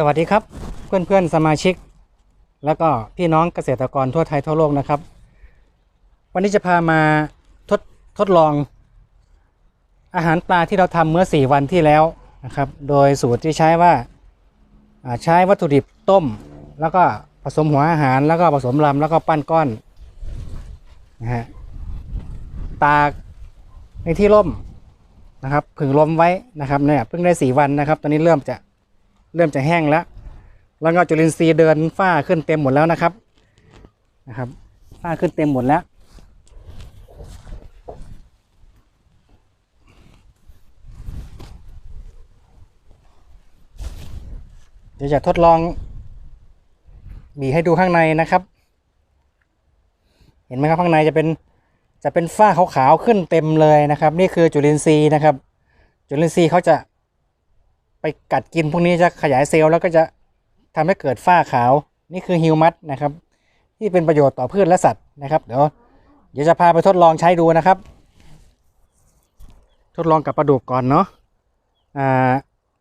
สวัสดีครับเพื่อนๆสมาชิก แล้วก็พี่น้องเกษตรกรทั่วไทยทั่วโลกนะครับ วันนี้จะพามาทดทดลอง อาหารปลาที่เราทำเมื่อ 4 วันที่แล้วนะครับ โดยสูตรที่ใช้ว่าอ่าใช้วัตถุดิบต้ม แล้วก็ผสมหัวอาหารแล้วก็ผสมลำแล้วก็ปั้นก้อนนะฮะตากในที่ร่มนะครับผึ่งลมไว้นะครับเนี่ยเพิ่งได้ 4 วันนะครับ ตอนนี้เริ่มจะ เริ่มจะแห้งแล้ว แล้วก็จุลินทรีย์เดินฝ้าขึ้นเต็มหมดแล้วนะครับนะครับฝ้าขึ้นเต็มหมดแล้ว เดี๋ยวจะทดลอง บีให้ดูข้างในนะครับ เห็นไหมครับข้างในจะเป็นจะเป็นฝ้าขาวๆขึ้นเต็มเลยนะครับ นี่คือจุลินทรีย์นะครับ จุลินทรีย์เขาจะ ไปกัดกินพวกนี้จะขยายเซลล์แล้วก็จะทำให้เกิดฝ้าขาว นี่คือฮิวมัสนะครับ ที่เป็นประโยชน์ต่อพืชและสัตว์นะครับ เดี๋ยวเดี๋ยวจะพาไปทดลองใช้ดูนะครับ ทดลองกับปลาดุกก่อนเนาะอ่า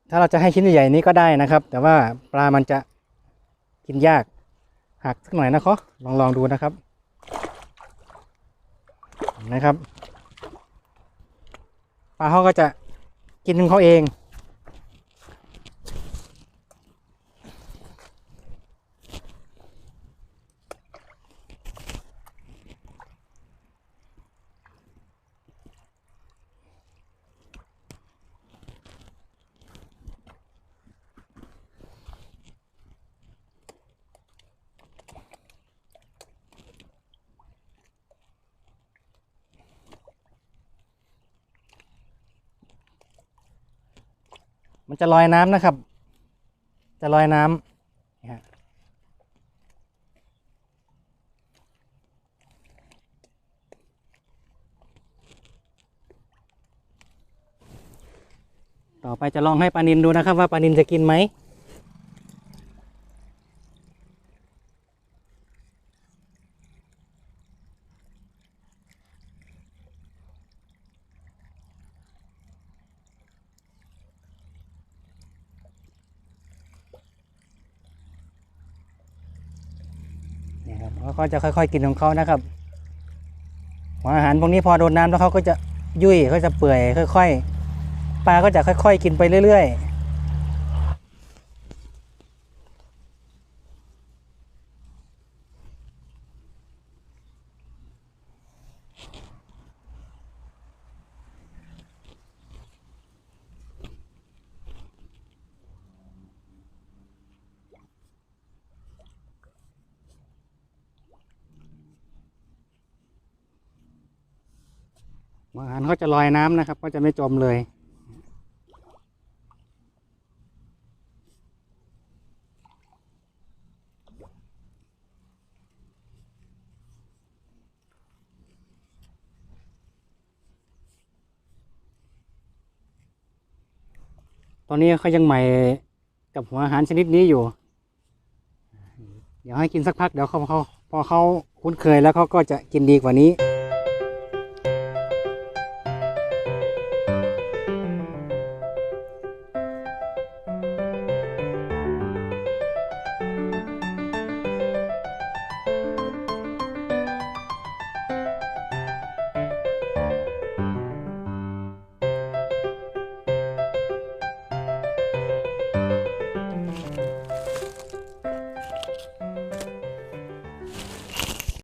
ถ้าเราจะให้ชิ้นใหญ่ๆนี้ก็ได้นะครับ แต่ว่าปลามันจะกินยากหักสักหน่อยนะเขาลองลองดูนะครับ นะครับปลาเขาก็จะกินของเขาเอง มันจะลอยน้ำนะครับ จะลอยน้ำนี่ฮะต่อไปจะลองให้ปลานินดูนะครับ ว่าปลานินจะกินไหม เขาจะค่อยๆกินของเขานะครับหัวอาหารพวกนี้พอโดนน้ำแล้วเขาก็จะยุ่ยเขาจะเปื่อยค่อย ๆ ปลาก็จะค่อย ๆ กินไปเรื่อย ๆ หัวอาหารเขาจะลอยน้ำนะครับ ก็จะไม่จมเลย ตอนนี้เขายังใหม่กับหัวอาหารชนิดนี้อยู่ เดี๋ยวให้กินสักพักเดี๋ยวเขาเขาพอเขาคุ้นเคยแล้วเขาก็จะกินดีกว่านี้